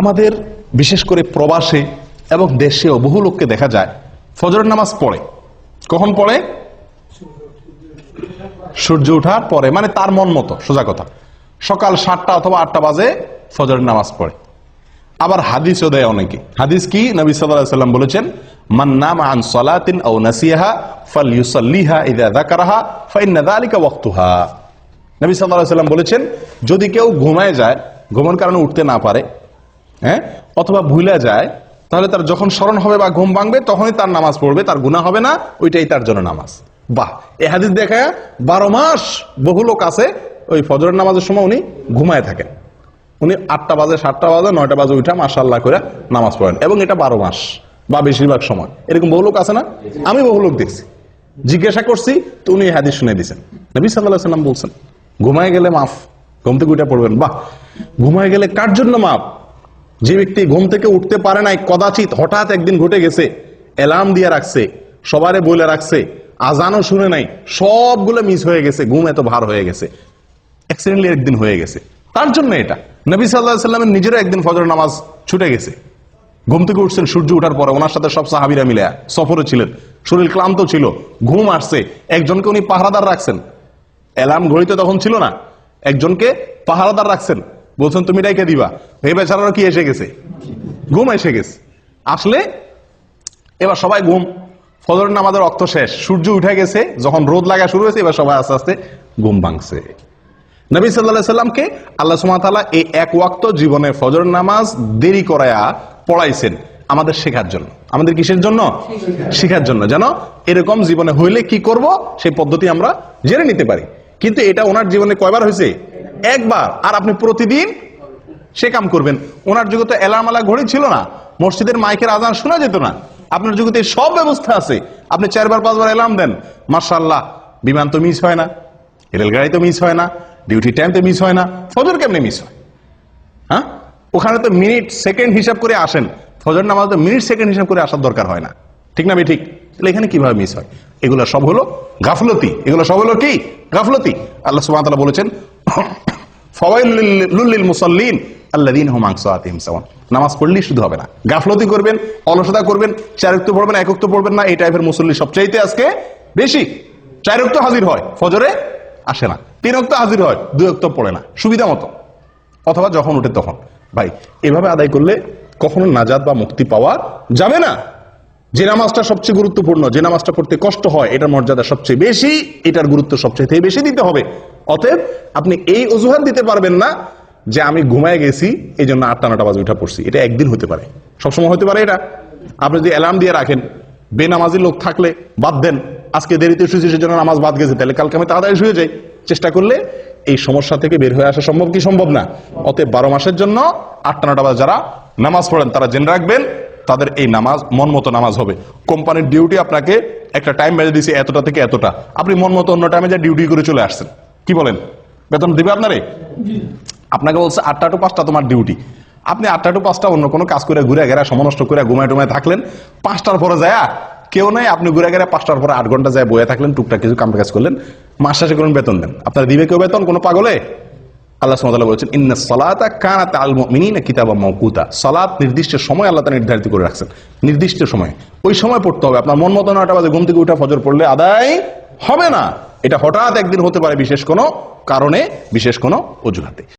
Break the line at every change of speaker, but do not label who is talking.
আমাদের বিশেষ করে প্রবাসে এবং দেশেও বহু লোককে দেখা যায়, ফজরের নামাজ পড়ে। কখন পড়ে? সূর্য ওঠার পরে মানে তার মন মতো, সোজা কথা। সকাল সাতটা অথবা আটটা বাজে ফজরের নামাজ পড়ে। আবার হাদিসও দেয় অনেকে। হাদিস কি? নবী সাল্লাম বলেছেন আন বলেছেন, যদি কেউ ঘুমায় যায় ঘুমের কারণে উঠতে না পারে হ্যাঁ? অথবা ভুলে যায়, তাহলে তার যখন স্মরণ হবে বা ঘুম ভাঙবে, তখনই তার নামাজ পড়বে, তার গুনাহ হবে না, ওইটাই তার জন্য নামাজ। বাহ! এ হাদিস দেখা বারো মাস বহু লোক আছে, ওই ফজরের নামাজের সময় উনি ঘুমায় থাকেন। উনি আটটা বাজে, সাতটা বাজে, নয়টা বাজে উঠা মাসাল্লাহ করে নামাজ পড়েন, এবং এটা বারো মাস বা বেশিরভাগ সময়। এরকম বহু লোক আছে না? আমি বহু লোক দেখছি। জিজ্ঞাসা করছি, তো উনি হাদিস শুনে দিয়েছেন। নবী সাল্লাহ সাল্লাম বলছেন, ঘুমায় গেলে মাফ, ঘুম থেকে উঠে পড়বেন। বাহ! ঘুমায় গেলে কার জন্য মাপ যে ব্যক্তি ঘুম থেকে উঠতে পারে নাই, কদাচিৎ হঠাৎ একদিন ঘটে গেছে অ্যালার্ম দিয়ে রাখছে, সবারে বলে রাখছে, আজানও শুনে নাই, সবগুলো মিস হয়ে গেছে, ঘুম এত ভার হয়ে গেছে অ্যাক্সিডেন্টলি একদিন হয়ে গেছে। তার জন্য এটা। নবী সাল্লাহ সাল্লামের নিজেরও একদিন ফজর নামাজ ছুটে গেছে। ঘুম থেকে উঠছেন, সূর্য উঠার পরে ওনার সাথে সব সাহাবিরা মিলে সফরে ছিলেন। শরীর ক্লান্ত ছিল, ঘুম আসছে, একজনকে উনি পাহারাদার রাখছেন। অ্যালার্ম ঘড়িতে তখন ছিল না, একজনকে পাহারাদার রাখছেন। বলছেন তুমি ডাইকে দিবা। এই বেচারারও কি এসে গেছে? ঘুম এসে গেছে। আসলে এবার সবাই ঘুম। ফজর নামাজের অর্থ শেষ। সূর্য উঠে গেছে যখন রোদ লাগা শুরু হয়েছে এবার সবাই আস্তে আস্তে ঘুম ভাঙছে। নবী সাল্লাহ সাল্লামকে আল্লাহ সুমাতালা এই এক ওয়াক্ত জীবনে ফজর নামাজ দেরি করায়া পড়াইছেন আমাদের শেখার জন্য। আমাদের কিসের জন্য। শেখার জন্য। যেন এরকম জীবনে হইলে কি করব সেই পদ্ধতি আমরা জেনে নিতে পারি। কিন্তু এটা ওনার জীবনে কয়বার হয়েছে? একবার, আর আপনি প্রতিদিন সে কাম করবেন। ওনার যুগে তো এলার্ম আলা ঘড়ি ছিল না, মসজিদের মাইকের আজান শোনা যেত না। আপনার যুগতে সব ব্যবস্থা আছে। আপনি চারবার, পাঁচবার এলার্ম দেন মার্শাল্লাহ বিমান তো মিস হয় না রেলগাড়ি তো মিস হয় না ডিউটি টাইম তো মিস হয় না, ফজর কেমনে মিস হয়? হ্যাঁ? ওখানে তো মিনিট সেকেন্ড হিসাব করে আসেন। ফজর নামাজ তো মিনিট সেকেন্ড হিসাব করে আসার দরকার হয় না। ঠিক না ঠিক? তাহলে এখানে কীভাবে মিস হয়? এগুলো সব হলো গাফলতি। এগুলো সব হলো কি? গাফলতি। আল্লাহ ওয়া বলেছেন ফওয়াইলুল মুসাল্লিন আল্লাযীন হুম সালাতিহিম সাওয়ান। নামাজ পড়লেই শুধু হবে না। গাফলতি করবেন, অলসতা করবেন, চারক্ত পড়বেন, একক্ত পড়বেন না, এই টাইপের মুসল্লি সবচাইতে আজকে বেশি। চারক্ত হাজির হয়, ফজরে আসে না। তিন অক্ত হাজির হয়, দুই অক্ত পড়ে না। সুবিধা মতো। অথবা যখন উঠে তখন। ভাই, এভাবে আদায় করলে কখনো নাজাদ বা মুক্তি পাওয়া যাবে না। যে নামাজটা সবচেয়ে গুরুত্বপূর্ণ, যে নামাজটা পড়তে কষ্ট হয়, এটার মর্যাদা সবচেয়ে বেশি, এটার গুরুত্ব সবচেয়ে বেশি দিতে হবে। অতএব আপনি এই অজুহাত দিতে পারবেন না যে আমি ঘুমায় গেছি এই জন্য আটটা, নটা বাজে উঠা পড়ছি। এটা একদিন হতে পারে। সবসময় হতে পারে এটা। আপনি যদি অ্যালার্ম দিয়ে রাখেন, বেনামাজি লোক থাকলে বাদ দেন। আজকে দেরিতে শুয়েছি, সেজন্য নামাজ বাদ গেছে। তাহলে কালকে আমি তাড়াতাড়ি শুয়ে যাই। চেষ্টা করলে এই সমস্যা থেকে বের হয়ে আসা সম্ভব কি সম্ভব না? অতএব বারো মাসের জন্য আটটা, নটা বাজে যারা নামাজ পড়েন, তারা জেনে রাখবেন, তাদের এই নামাজ, মন মতো নামাজ হবে। কোম্পানির ডিউটি আপনাকে একটা টাইম বেঁধে দিয়েছে, এতটা থেকে এতটা। আপনি মন মতো অন্য টাইমে যা ডিউটি করে চলে আসছেন। কি বলেন? বেতন দিবে আপনারে? আপনাকে বলছে আটটা টু পাঁচটা তোমার ডিউটি। আপনি আটটা টু পাঁচটা অন্য কোনো কাজ করে ঘুরে গেরা সমনষ্ট করে ঘুমায় টুমায় থাকলেন পাঁচটার পরে যায় কেউ নাই আপনি ঘুরে গেলে পাঁচটার পরে আট ঘণ্টা যায় বয়ে থাকলেন টুকটাক কিছু কাম কাজ করলেন মাস শেষে করুন বেতন দেন। আপনার দিবে কেউ বেতন? কোনো পাগলে? আল্লাহ সুবহানাহু বলছেন ইন্না সালাতা কানাত আল মুমিনিনা কিতাবাম মাওকুতা। সালাত নির্দিষ্ট সময় আল্লাহ তাআলা নির্ধারিত করে রাখছেন। নির্দিষ্ট সময়। ওই সময় পড়তে হবে। আপনার মন মতো নয়টা বাজে ঘুম থেকে উঠা ফজর পড়লে আদায় হবে না। এটা হঠাৎ একদিন হতে পারে বিশেষ কোনো কারণে বিশেষ কোনো অজুহাতে।